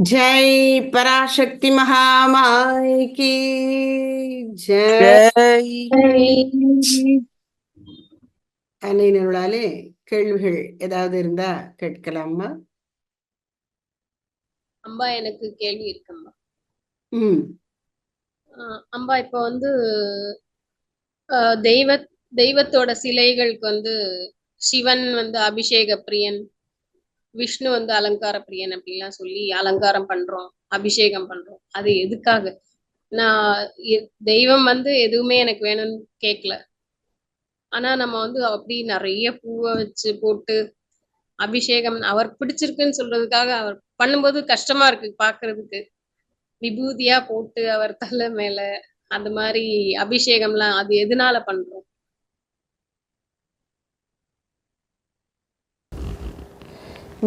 जय पराशक्ति महामाई की ஜெய் அன்னையினருளாலே கேள்விகள் ஏதாவது இருந்தா கேட்கலாமா அம்பா எனக்கு கேள்வி இருக்கும்பா ம் ஆஹ் அம்பா இப்போ வந்து ஆஹ் தெய்வ தெய்வத்தோட சிலைகளுக்கு வந்து சிவன் வந்து அபிஷேக பிரியன் விஷ்ணு வந்து அலங்கார பிரியன் அப்படிலாம் சொல்லி அலங்காரம் பண்றோம் அபிஷேகம் பண்றோம். அது எதுக்காக? நான் தெய்வம் வந்து எதுவுமே எனக்கு வேணும்னு கேட்கல ஆனா நம்ம வந்து அப்படி நிறைய பூவை வச்சு போட்டு அபிஷேகம் அவர் பிடிச்சிருக்குன்னு சொல்றதுக்காக அவர் பண்ணும்போது கஷ்டமா இருக்கு பாக்குறதுக்கு. விபூதியா போட்டு அவர் தலை மேல அந்த மாதிரி அபிஷேகம்லாம் அது எதனால பண்றோம்?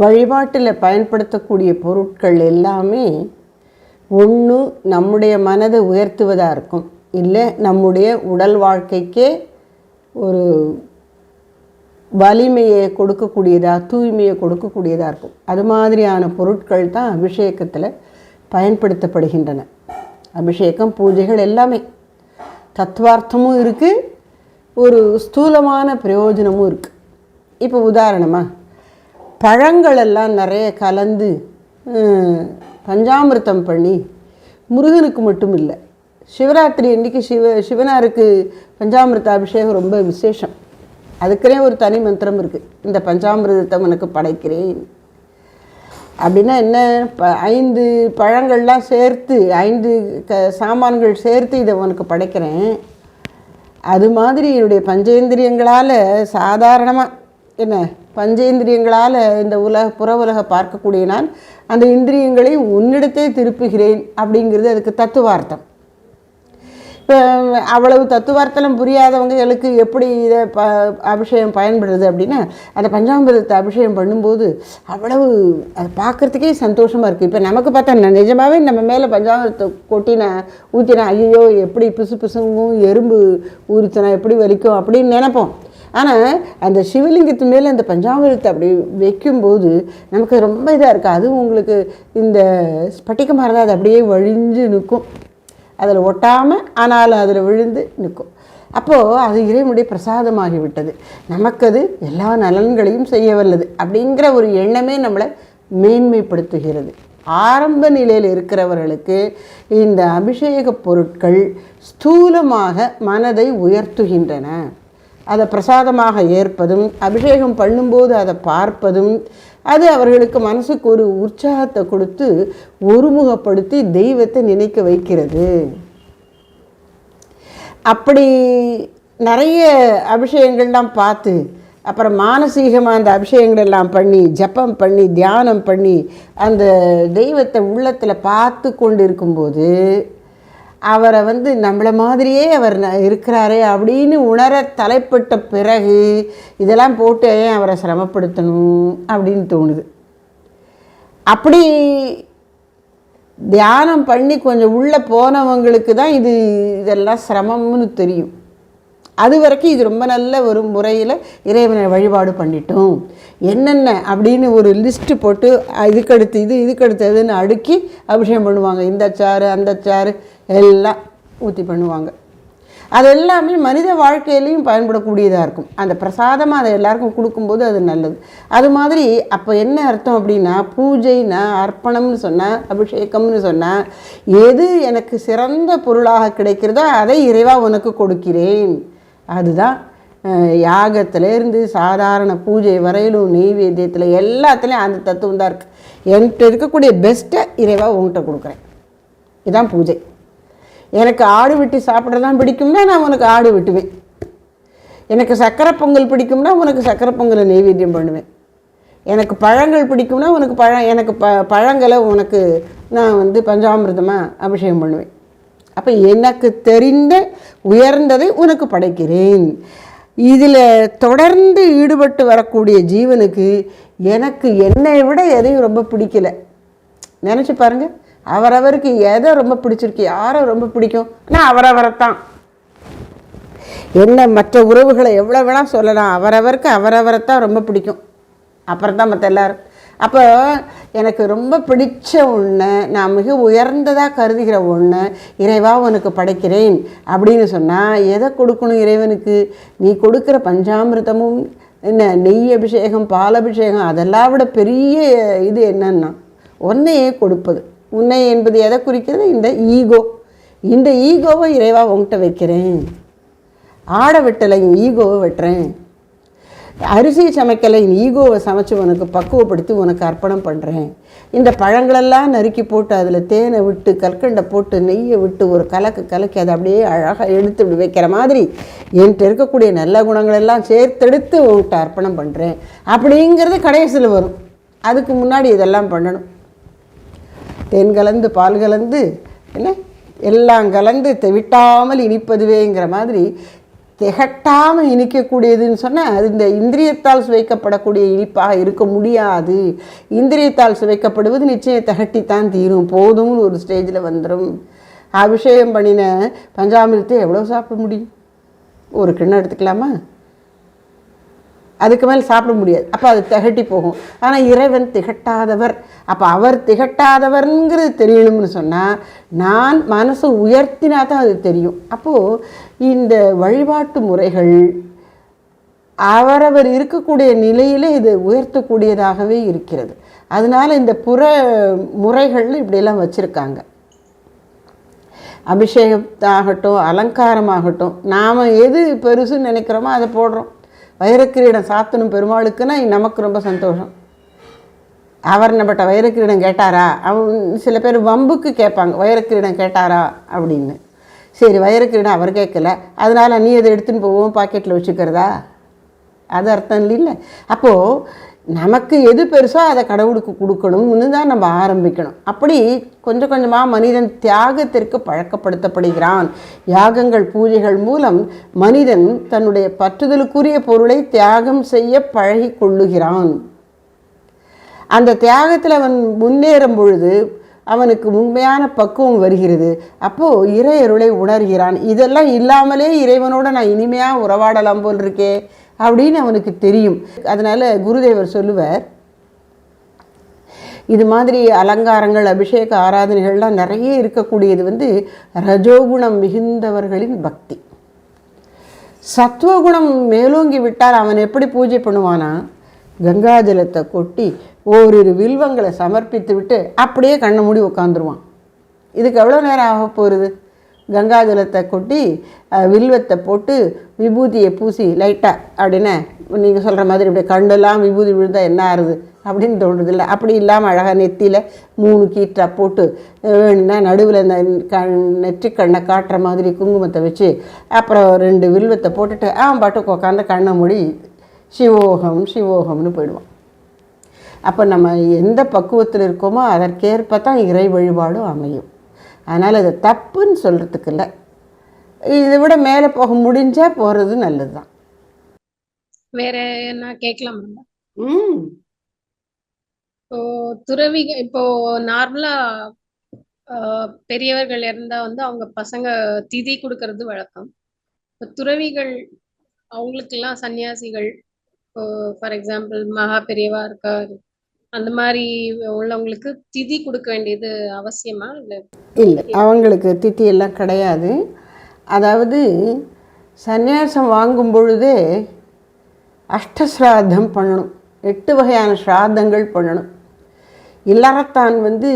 வழிபாட்டில் பயன்படுத்தக்கூடிய பொருட்கள் எல்லாமே ஒன்று நம்முடைய மனதை உயர்த்துவதாக இருக்கும். இல்லை நம்முடைய உடல் வாழ்க்கைக்கே ஒரு வலிமையை கொடுக்கக்கூடியதாக தூய்மையை கொடுக்கக்கூடியதாக இருக்கும். அது மாதிரியான பொருட்கள் தான் அபிஷேகத்தில் பயன்படுத்தப்படுகின்றன. அபிஷேகம் பூஜைகள் எல்லாமே. தத்துவார்த்தமும் இருக்குது ஒரு ஸ்தூலமான பிரயோஜனமும் இருக்குது இப்போ உதாரணமாக பழங்களெல்லாம் நிறைய கலந்து பஞ்சாமிர்தம் பண்ணி முருகனுக்கு மட்டும் இல்லை. சிவராத்திரி அன்றைக்கி சிவ சிவனாருக்கு பஞ்சாமிர்த அபிஷேகம் ரொம்ப விசேஷம். அதுக்குனே ஒரு தனி மந்திரம் இருக்குது இந்த பஞ்சாமிர்தத்தை உனக்கு படைக்கிறேன். அப்படின்னா என்ன? ப ஐந்து பழங்கள்லாம் சேர்த்து ஐந்து க சாமான்கள் சேர்த்து இதை உனக்கு படைக்கிறேன். அது மாதிரி என்னுடைய பஞ்சேந்திரியங்களால் சாதாரணமாக என்ன பஞ்சேந்திரியங்களால் இந்த உலக புற உலக பார்க்கக்கூடிய நான் அந்த இந்திரியங்களை உன்னிடத்தே திருப்புகிறேன் அப்படிங்கிறது அதுக்கு தத்துவார்த்தம். இப்போ அவ்வளவு தத்துவார்த்தம் புரியாதவங்களுக்கு எப்படி இதை ப அபிஷேகம் பயன்படுது அப்படின்னா அந்த பஞ்சாமிரதத்தை அபிஷேகம் பண்ணும்போது அவ்வளவு அது பார்க்குறதுக்கே சந்தோஷமாக இருக்குது இப்போ நமக்கு பார்த்தா நிஜமாகவே நம்ம மேலே பஞ்சாமிரத்தை கொட்டின ஊற்றினா ஐயோ எப்படி பிசு பிசுங்கும் எறும்பு ஊறிச்சனா எப்படி வலிக்கும் அப்படின்னு நினைப்போம். ஆனால் அந்த சிவலிங்கத்து மேலே அந்த பஞ்சாமிரத்தை அப்படி வைக்கும்போது நமக்கு ரொம்ப இதாக இருக்குது அதுவும் உங்களுக்கு இந்த ஸ்பட்டிகமாக இருந்தால் அது அப்படியே வழிஞ்சு நிற்கும். அதில் ஒட்டாமல் ஆனாலும் அதில் விழுந்து நிற்கும். அப்போது அது இறைவனுடைய பிரசாதமாகிவிட்டது நமக்கு அது எல்லா நலன்களையும் செய்ய வல்லது அப்படிங்கிற ஒரு எண்ணமே நம்மளை மேன்மைப்படுத்துகிறது. ஆரம்ப நிலையில் இருக்கிறவர்களுக்கு இந்த அபிஷேக பொருட்கள் ஸ்தூலமாக மனதை உயர்த்துகின்றன. அதை பிரசாதமாக ஏற்பதும் அபிஷேகம் பண்ணும்போது அதை பார்ப்பதும் அது அவர்களுக்கு மனசுக்கு ஒரு உற்சாகத்தை கொடுத்து ஒருமுகப்படுத்தி தெய்வத்தை நினைக்க வைக்கிறது. அப்படி நிறைய அபிஷேகங்கள்லாம் பார்த்து அப்புறம் மானசீகமாக அந்த அபிஷேகங்கள் எல்லாம் பண்ணி ஜப்பம் பண்ணி தியானம் பண்ணி அந்த தெய்வத்தை உள்ளத்தில் பார்த்து கொண்டு இருக்கும்போது அவரை வந்து நம்மளை மாதிரியே அவர் ந- இருக்கிறாரே அப்படின்னு உணர தலைப்பட்ட பிறகு இதெல்லாம் போட்டு ஏன் அவரை சிரமப்படுத்தணும் அப்படின்னு தோணுது. அப்படி தியானம் பண்ணி கொஞ்சம் உள்ளே போனவங்களுக்கு தான் இது இதெல்லாம் சிரமம்னு தெரியும். அது வரைக்கும் இது ரொம்ப நல்ல ஒரு முறையில் இறைவனை வழிபாடு பண்ணிட்டோம். என்னென்ன அப்படின்னு ஒரு லிஸ்ட்டு போட்டு இதுக்கடுத்து இது இதுக்கடுத்ததுன்னு அடுக்கி அபிஷேகம் பண்ணுவாங்க. இந்த சாறு அந்த சாறு எல்லாம் ஊற்றி பண்ணுவாங்க. அது எல்லாமே மனித வாழ்க்கையிலையும் பயன்படக்கூடியதாக இருக்கும். அந்த பிரசாதமாக அதை எல்லாருக்கும் கொடுக்கும்போது அது நல்லது. அது மாதிரி அப்போ என்ன அர்த்தம் அப்படின்னா பூஜைனா அர்ப்பணம்னு சொன்னால் அபிஷேகம்னு சொன்னால் எது எனக்கு சிறந்த பொருளாக கிடைக்கிறதோ அதை இறைவா உனக்கு கொடுக்கிறேன். அதுதான் யாகத்திலேருந்து சாதாரண பூஜை வரையிலும் நெய்வேத்தியத்தில் எல்லாத்துலேயும் அந்த தத்துவம் தான் இருக்குது என்கிட்ட இருக்கக்கூடிய பெஸ்ட்டை இறைவா உங்கள்கிட்ட கொடுக்குறேன். இதுதான் பூஜை. எனக்கு ஆடு வெட்டி சாப்பிட்றதான் பிடிக்கும்னா நான் உனக்கு ஆடு வெட்டுவேன். எனக்கு சக்கரை பொங்கல் பிடிக்கும்னா உனக்கு சக்கரை பொங்கலை நெய்வேத்தியம் பண்ணுவேன். எனக்கு பழங்கள் பிடிக்கும்னா உனக்கு பழம் எனக்கு ப பழங்களை உனக்கு நான் வந்து பஞ்சாமிர்தமாக அபிஷேகம் பண்ணுவேன். அப்போ எனக்கு தெரிந்த உயர்ந்ததை உனக்கு படைக்கிறேன். இதில் தொடர்ந்து ஈடுபட்டு வரக்கூடிய ஜீவனுக்கு எனக்கு என்னை விட எதையும் ரொம்ப பிடிக்கல. நினச்சி பாருங்கள் அவரவருக்கு எதை ரொம்ப பிடிச்சிருக்கு யாரை ரொம்ப பிடிக்கும்? நான் அவரவரைத்தான். என்ன மற்ற உறவுகளை எவ்வளோ வேணால் சொல்லலாம். அவரவருக்கு அவரவரைத்தான் ரொம்ப பிடிக்கும். அப்புறம் தான் மற்ற எல்லாரும். அப்போ எனக்கு ரொம்ப பிடிச்ச ஒன்று நான் மிக உயர்ந்ததாக கருதுகிற ஒன்று இறைவா உனக்கு படைக்கிறேன் அப்படின்னு சொன்னால் எதை கொடுக்கணும் இறைவனுக்கு? நீ கொடுக்குற பஞ்சாமிர்தமும் என்ன நெய் அபிஷேகம் பால் அபிஷேகம் அதெல்லாம் விட பெரிய இது என்னன்னா உன்னையே கொடுப்பது. உன்னை என்பது எதை குறிக்கிறது? இந்த ஈகோ. இந்த ஈகோவை இறைவா உன்கிட்ட வைக்கிறேன். ஆடை வெட்டலை ஈகோவை வெட்டுறேன். அரிசி சமைக்கலை ஈகோவை சமைச்சு உனக்கு பக்குவப்படுத்தி உனக்கு அர்ப்பணம் பண்ணுறேன் இந்த பழங்களெல்லாம் நறுக்கி போட்டு அதில் தேனை விட்டு கற்கண்டை போட்டு நெய்யை விட்டு ஒரு கலக்கு கலக்கி அதை அப்படியே அழகாக எடுத்து வைக்கிற மாதிரி என்கிட்ட இருக்கக்கூடிய நல்ல குணங்களெல்லாம் சேர்த்தெடுத்து உன்கிட்ட அர்ப்பணம் பண்ணுறேன் அப்படிங்கிறது கடைசியில் வரும். அதுக்கு முன்னாடி இதெல்லாம் பண்ணணும். தேன் கலந்து பால் கலந்து என்ன? எல்லாம் கலந்து விட்டாமல் இனிப்பதுவேங்கிற மாதிரி திகட்டாமல் இனிக்கக்கூடியதுன்னு சொன்னால் அது இந்த இந்திரியத்தால் சுவைக்கப்படக்கூடிய இனிப்பாக இருக்க முடியாது. இந்திரியத்தால் சுவைக்கப்படுவது நிச்சயம் திகட்டித்தான் தீரும். போதும்னு ஒரு ஸ்டேஜில் வந்துடும் அபிஷேகம் பண்ணின பஞ்சாமிரத்தை எவ்வளோ சாப்பிட முடியும்? ஒரு கிண்ணம் எடுத்துக்கலாமா? அதுக்கு மேலே சாப்பிட முடியாது. அப்போ அது திகட்டி போகும். ஆனால் இறைவன் திகட்டாதவர். அப்போ அவர் திகட்டாதவர்ங்கிறது தெரியணும்னு சொன்னால் நான் மனசை உயர்த்தினா தான் அது தெரியும். அப்போது இந்த வழிபாட்டு முறைகள் அவரவர் இருக்கக்கூடிய நிலையிலே இது உயர்த்தக்கூடியதாகவே இருக்கிறது. அதனால் இந்த புற முறைகள் இப்படியெல்லாம் வச்சுருக்காங்க. அபிஷேகத்தாகட்டும் அலங்காரமாகட்டும் நாம் எது பெருசுன்னு நினைக்கிறோமோ அதை போடுறோம். வைரக்கிரீடம் சாத்தணும் பெருமாளுக்குன்னா நமக்கு ரொம்ப சந்தோஷம். அவர் நம்மகிட்ட வைரக்கிரீடம் கேட்டாரா? அவன் சில பேர் வம்புக்கு கேட்பாங்க வைரக்கிரீடம் கேட்டாரா? அப்படின்னு. சரி வைரக்கிரீடம் அவர் கேட்கல. அதனால் நீ அதை எடுத்துன்னு போவோம் பாக்கெட்டில் வச்சுக்கிறதா? அது அர்த்தம் இல்லை அப்போது நமக்கு எது பெருசோ அதை கடவுளுக்கு கொடுக்கணும்னு தான் நம்ம ஆரம்பிக்கணும். அப்படி கொஞ்சம் கொஞ்சமாக மனிதன் தியாகத்திற்கு பழக்கப்படுத்தப்படுகிறான். யாகங்கள் பூஜைகள் மூலம் மனிதன் தன்னுடைய பற்றுதலுக்குரிய பொருளை தியாகம் செய்ய பழகி கொள்ளுகிறான். அந்த தியாகத்தில் அவன் முன்னேறும் பொழுது அவனுக்கு உண்மையான பக்குவம் வருகிறது. அப்போது இறையருளை உணர்கிறான். இதெல்லாம் இல்லாமலே இறைவனோட நான் இனிமையாக உறவாடலாம் போல் இருக்கே. அப்படின்னு அவனுக்கு தெரியும். அதனால் குருதேவர் சொல்லுவார் இது மாதிரி அலங்காரங்கள் அபிஷேக ஆராதனைகள்லாம் நிறைய இருக்கக்கூடியது வந்து ரஜோகுணம் மிகுந்தவர்களின் பக்தி. சத்துவகுணம் மேலோங்கி விட்டால் அவன் எப்படி பூஜை பண்ணுவானா? கங்காஜலத்தை கொட்டி ஓரிரு வில்வங்களை சமர்ப்பித்து விட்டு அப்படியே கண்ணை மூடி உட்காந்துருவான் இதுக்கு எவ்வளோ நேரம் ஆக போகிறது கங்காஜலத்தை கொட்டி வில்வத்தை போட்டு விபூதியை பூசி லைட்டாக அப்படின்னு நீங்கள் சொல்கிற மாதிரி இப்படி கண்டெல்லாம் விபூதி விழுந்தால் என்ன ஆறுது அப்படின்னு தோணுது இல்லை அப்படி இல்லாமல் அழகாக நெத்தியில் மூணு கீற்றா போட்டு வேணும்னா நடுவில் இந்த கண் நெற்றிக்கண்ணை காட்டுற மாதிரி குங்குமத்தை வச்சு அப்புறம் ரெண்டு வில்வத்தை போட்டுட்டு அவன் பாட்டுக்கு உட்காந்து கண்ணை மூடி சிவோகம் சிவோகம்னு போயிடுவான். அப்போ நம்ம எந்த பக்குவத்தில் இருக்கோமோ அதற்கேற்ப தான் இறை வழிபாடும் அமையும். அதனால் இது தப்புன்னு சொல்கிறதுக்கு இல்லை. இதை விட மேலே போக முடிஞ்சால் போகிறது நல்லது தான் வேற என்ன கேட்கலாம் ம். இப்போ துறவிக இப்போ நார்மலா பெரியவர்கள் இருந்தா வந்து அவங்க பசங்க திதி கொடுக்கறது வழக்கம். இப்போ துறவிகள் அவங்களுக்கெல்லாம் சன்னியாசிகள் இப்போ ஃபார் எக்ஸாம்பிள் மகா பெரியவா இருக்காரு அந்த மாதிரி உள்ளவங்களுக்கு திதி கொடுக்க வேண்டியது அவசியமா? இல்லை இல்லை அவங்களுக்கு திதி எல்லாம் கிடையாது. அதாவது சந்நியாசம் வாங்கும் பொழுதே அஷ்டஸ்ராத்தம் பண்ணணும். எட்டு வகையான ஸ்ராத்தங்கள் பண்ணணும். இல்லறத்தான் வந்து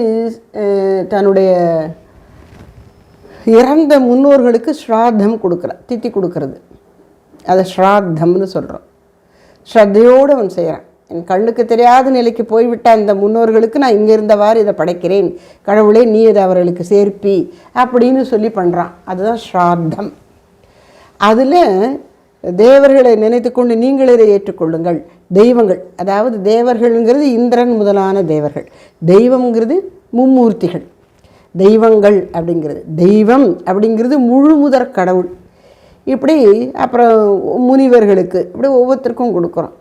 தன்னுடைய இறந்த முன்னோர்களுக்கு ஸ்ராத்தம் கொடுக்குற தித்தி கொடுக்கறது. அதை ஸ்ராத்தம்னு சொல்கிறோம் ஸ்ரத்தையோடு அவன் செய்கிறான் என் கண்ணுக்கு தெரியாத நிலைக்கு போய்விட்ட அந்த முன்னோர்களுக்கு நான் இங்கே இருந்தவாறு இதை படைக்கிறேன். கடவுளே நீ இதை அவர்களுக்கு சேர்ப்பி அப்படின்னு சொல்லி பண்ணுறான் அதுதான் ஸ்ராத்தம். அதில் தேவர்களை நினைத்து கொண்டு நீங்கள் இதை ஏற்றுக்கொள்ளுங்கள். தெய்வங்கள் அதாவது தேவர்கள்ங்கிறது இந்திரன் முதலான தேவர்கள். தெய்வம்ங்கிறது மும்மூர்த்திகள். தெய்வங்கள் அப்படிங்கிறது தெய்வம் அப்படிங்கிறது முழு முதற் கடவுள். இப்படி அப்புறம் முனிவர்களுக்கு இப்படி ஒவ்வொருத்தருக்கும் கொடுக்குறோம்.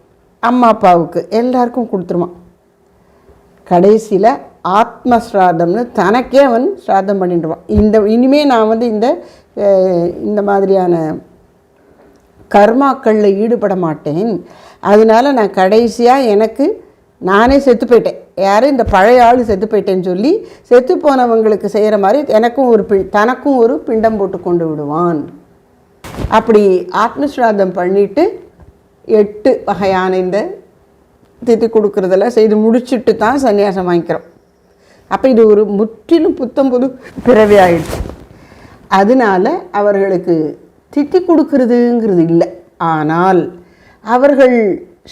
அம்மா அப்பாவுக்கு எல்லாருக்கும் கொடுத்துருவான். கடைசியில் ஆத்ம ஸ்ராதம்னு தனக்கே அவன் ஸ்ராதம் பண்ணிடுவான். இந்த இனிமேல் நான் வந்து இந்த இந்த மாதிரியான கர்மாக்களில் ஈடுபட மாட்டேன். அதனால நான் கடைசியாக எனக்கு நானே செத்து போயிட்டேன். யாரும் இந்த பழைய ஆள் செத்து போயிட்டேன்னு சொல்லி செத்து போனவங்களுக்கு செய்கிற மாதிரி எனக்கும் ஒரு பி தனக்கும் ஒரு பிண்டம் போட்டு கொண்டு விடுவான். அப்படி ஆத்மஸ்ராதம் பண்ணிவிட்டு எட்டு வகையான இந்த திதி கொடுக்குறதில் செய்து முடிச்சுட்டு தான் சன்னியாசம் வாங்கிக்கிறோம். அப்போ இது ஒரு முற்றிலும் புத்தம் புது பிறவி ஆயிடுச்சு. அதனால அவர்களுக்கு தித்தி கொடுக்கறதுங்கிறது இல்லை. ஆனால் அவர்கள்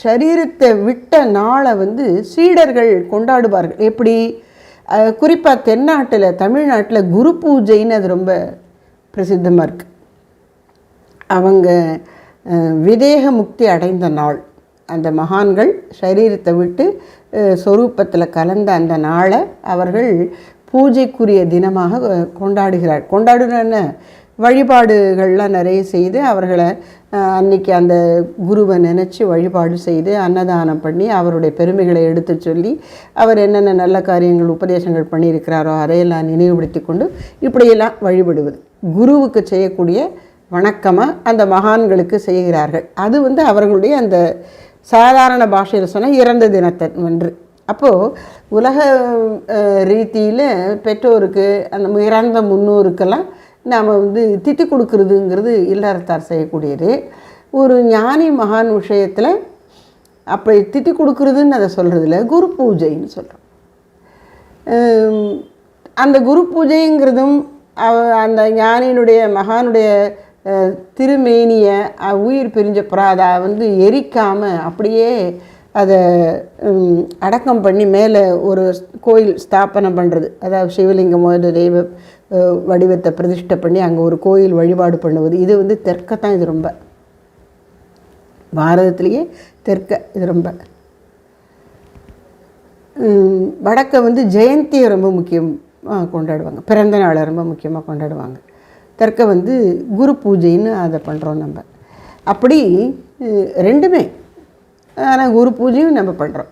சரீரத்தை விட்ட நாளை வந்து சீடர்கள் கொண்டாடுவார்கள். எப்படி? குறிப்பாக தென்னாட்டில் தமிழ்நாட்டில் குரு பூஜைன்னு அது ரொம்ப பிரசித்தமாக இருக்குது அவங்க விதேக முக்தி அடைந்த நாள். அந்த மகான்கள் சரீரத்தை விட்டு சொரூபத்தில் கலந்த அந்த நாளை அவர்கள் பூஜைக்குரிய தினமாக கொண்டாடுகிறார். கொண்டாடுன வழிபாடுகள்லாம் நிறைய செய்து அவர்களை அன்னைக்கு அந்த குருவை நினச்சி வழிபாடு செய்து அன்னதானம் பண்ணி அவருடைய பெருமைகளை எடுத்து சொல்லி அவர் என்னென்ன நல்ல காரியங்கள் உபதேசங்கள் பண்ணியிருக்கிறாரோ அதையெல்லாம் நினைவுபடுத்தி கொண்டு இப்படியெல்லாம் வழிபடுவது. குருவுக்கு செய்யக்கூடிய வணக்கமாக அந்த மகான்களுக்கு செய்கிறார்கள். அது வந்து அவர்களுடைய அந்த சாதாரண பாஷையில் சொன்னால் இறந்த தினத்தை வென்று அப்போது உலக ரீதியில் பெற்றோருக்கு அந்த இறந்த முன்னோருக்கெல்லாம் நாம் வந்து திட்டி கொடுக்குறதுங்கிறது இல்லறத்தார் செய்யக்கூடியது. ஒரு ஞானி மகான் விஷயத்தில் அப்படி திட்டி கொடுக்குறதுன்னு அதை சொல்கிறதில்ல குரு பூஜைன்னு சொல்கிறோம் அந்த குரு பூஜைங்கிறதும் அவ- அந்த ஞானியினுடைய மகானுடைய திருமேனியை உயிர் பிரிஞ்ச அதை வந்து எரிக்காமல் அப்படியே அதை அடக்கம் பண்ணி மேலே ஒரு கோயில் ஸ்தாபனம் பண்ணுறது அதாவது சிவலிங்கம் இல்லை தெய்வ வடிவத்தை பிரதிஷ்டை பண்ணி அங்கே ஒரு கோயில் வழிபாடு பண்ணுவது. இது வந்து தெற்கத்தான் இது ரொம்ப. பாரதத்திலேயே தெற்க இது ரொம்ப. வடக்கை வடக்க வந்து ஜெயந்தியை ரொம்ப முக்கியமாக கொண்டாடுவாங்க. பிறந்த நாளை ரொம்ப முக்கியமாக கொண்டாடுவாங்க. தெற்க வந்து குரு பூஜைன்னு அதை பண்ணுறோம் நம்ம. அப்படி ரெண்டுமே. ஆனால் குரு பூஜையும் நம்ம பண்ணுறோம்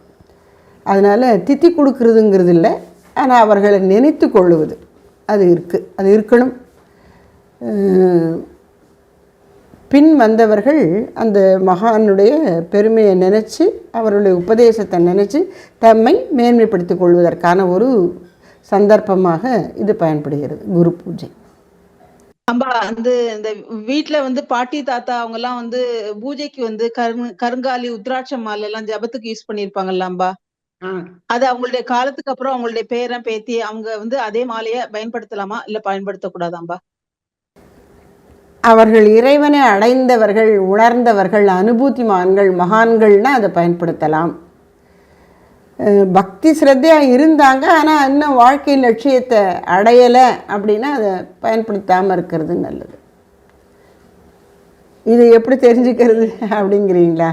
அதனால் தித்தி கொடுக்கறதுங்கிறது இல்லை ஆனால் அவர்களை நினைத்து கொள்ளுவது. அது இருக்குது அது இருக்கணும். பின் வந்தவர்கள் அந்த மகானுடைய பெருமையை நினச்சி அவருடைய உபதேசத்தை நினச்சி தம்மை மேன்மைப்படுத்திக் கொள்வதற்கான ஒரு சந்தர்ப்பமாக இது பயன்படுகிறது குரு பூஜை. அம்பா வந்து இந்த வீட்ல வந்து பாட்டி தாத்தா அவங்க எல்லாம் வந்து பூஜைக்கு வந்து கரு கருங்காலி உத்ராட்ச மாலை எல்லாம் ஜபத்துக்கு யூஸ் பண்ணிருப்பாங்கல்ல அம்பா? அது அவங்களுடைய காலத்துக்கு அப்புறம் அவங்களுடைய பேரன் பேத்தி அவங்க வந்து அதே மாலைய பயன்படுத்தலாமா? இல்ல பயன்படுத்தக்கூடாதாம்பா அவர்கள் இறைவனை அடைந்தவர்கள் உணர்ந்தவர்கள் அனுபூதிமான்கள் மகான்கள்னா அதை பயன்படுத்தலாம். பக்தி ஸ்ரத்தையாக இருந்தாங்க ஆனால் இன்னும் வாழ்க்கை லட்சியத்தை அடையலை அப்படின்னா அதை பயன்படுத்தாமல் இருக்கிறது நல்லது. இது எப்படி தெரிஞ்சுக்கிறது அப்படிங்கிறீங்களா?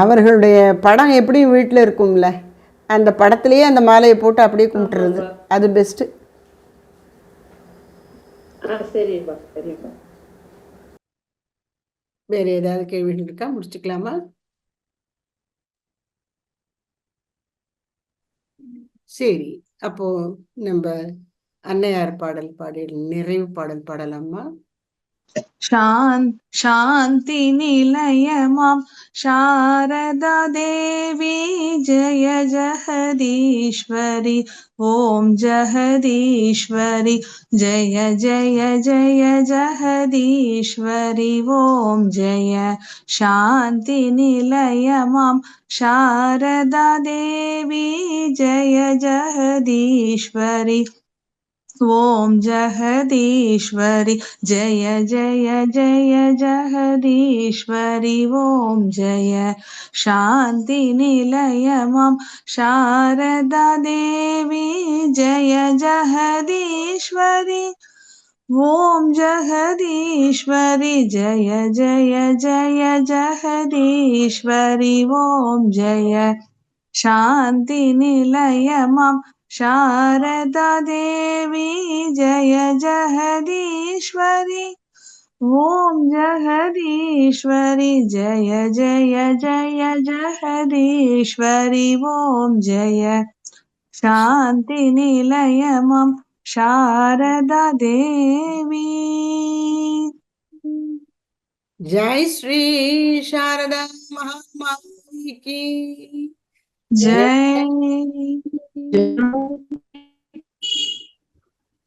அவர்களுடைய படம் எப்படியும் வீட்டில் இருக்கும்ல அந்த படத்துலேயே அந்த மாலையை போட்டு அப்படியே கும்பிட்டுறது அது பெஸ்ட்டு சரிப்பா சரிப்பா. வேறு ஏதாவது கேள்விகள் இருக்கா? முடிச்சுக்கலாமா? சரி. அப்போ நம்ம அன்னையார் பாடல் பாடி நிறைவு பாடல் பாடலாமா? शान्ति निलयमां शारदा देवी, जय जहदीश्वरि ॐ जहदीश्वरि जय जय जय जहदीश्वरि ॐ जय शान्तिनिलयमां शारदादेवी जय जहदीश्वरि ॐ जगदीश्वरि। जय जय जय, जगदीश्वरि। ॐ जय। शान्तिनिलयमां शारदा देवी। जय, जगदीश्वरि। ॐ जगदीश्वरि। जय जय जय, जगदीश्वरि। ॐ जय। शान्तिनिलयमां शारदा देवी जय जगदीश्वरि। ॐ जगदीश्वरि जय जय जय जगदीश्वरि। ॐ जय शान्तिनिलयमां शारदा देवी। जय श्री शारदा महामाई की। जय でも。